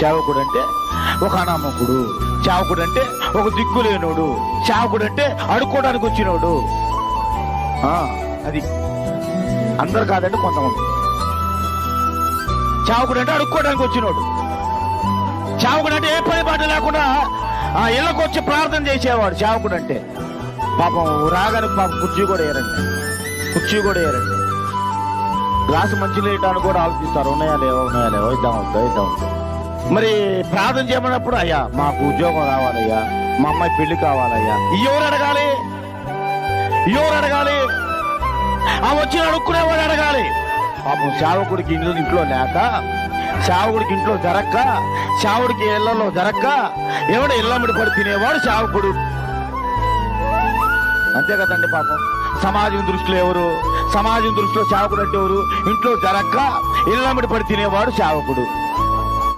సేవకుడు అంటే ఒక అనామకుడు. చావకుడు అంటే ఒక దిక్కు లేనోడు సేవకుడు అంటే అడుక్కోవడానికి వచ్చినోడు. ఆ, అది. అందరు కాదంటే కొంతమంది. చావకుడు అంటే అడుక్కోవడానికి వచ్చినోడు. చావకుడు అంటే ఏ పని పాట లేకుండా ఆ ఇళ్ళకు వచ్చి ప్రార్థన చేసేవాడు చావకుడు అంటే పాపం రాగానే పాపం కుర్చీ కూడా వేయరండి కుర్చీ కూడా వేయరండి గ్లాసు మంచి లేటానికి కూడా ఆలోచిస్తారు. ఉన్నాయా లేవో? ఉన్నాయా లేవో? ఇద్దాం వద్దా ఇద్దాం వద్దా మరి ప్రార్థన చేయమన్నప్పుడు అయ్యా మాకు ఉద్యోగం రావాలయ్యా మా అమ్మాయి పెళ్ళి కావాలయ్యా. ఎవరు అడగాలి? ఎవరు అడగాలి? ఆ వచ్చిన అడుక్కునేవాడు అడగాలి. పాపం సేవకుడికి ఇంట్లో ఇంట్లో లేక సేవకుడికి ఇంట్లో జరక్క సేవకుడికి ఇళ్ళలో జరక్క ఎవడు ఇళ్ళమ్మడి పడి తినేవాడు సేవకుడు అంతే కదండి పాపం. సమాజం దృష్టిలో ఎవరు? సమాజం దృష్టిలో సేవకుడు అంటే ఎవరు? ఇంట్లో జరక్క ఇళ్ళమ్మడి పడి తినేవాడు సేవకుడు